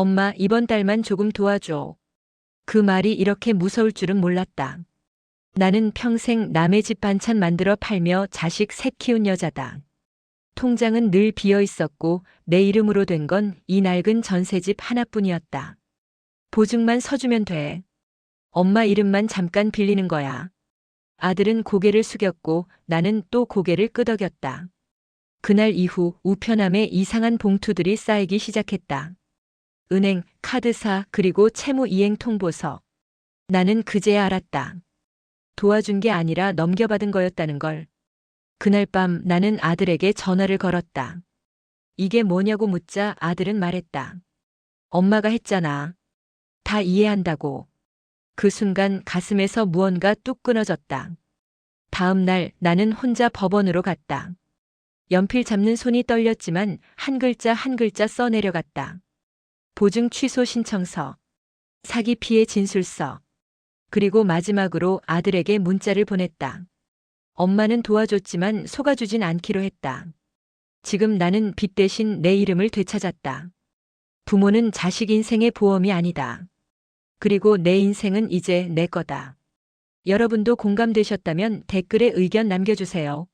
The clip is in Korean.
엄마, 이번 달만 조금 도와줘. 그 말이 이렇게 무서울 줄은 몰랐다. 나는 평생 남의 집 반찬 만들어 팔며 자식 셋 키운 여자다. 통장은 늘 비어 있었고 내 이름으로 된 건 이 낡은 전세집 하나뿐이었다. 보증만 서주면 돼. 엄마 이름만 잠깐 빌리는 거야. 아들은 고개를 숙였고 나는 또 고개를 끄덕였다. 그날 이후 우편함에 이상한 봉투들이 쌓이기 시작했다. 은행, 카드사, 그리고 채무 이행 통보서. 나는 그제야 알았다. 도와준 게 아니라 넘겨받은 거였다는 걸. 그날 밤 나는 아들에게 전화를 걸었다. 이게 뭐냐고 묻자 아들은 말했다. 엄마가 했잖아. 다 이해한다고. 그 순간 가슴에서 무언가 뚝 끊어졌다. 다음 날 나는 혼자 법원으로 갔다. 연필 잡는 손이 떨렸지만 한 글자 한 글자 써내려갔다. 보증 취소 신청서, 사기 피해 진술서, 그리고 마지막으로 아들에게 문자를 보냈다. 엄마는 도와줬지만 속아주진 않기로 했다. 지금 나는 빚 대신 내 이름을 되찾았다. 부모는 자식 인생의 보험이 아니다. 그리고 내 인생은 이제 내 거다. 여러분도 공감되셨다면 댓글에 의견 남겨주세요.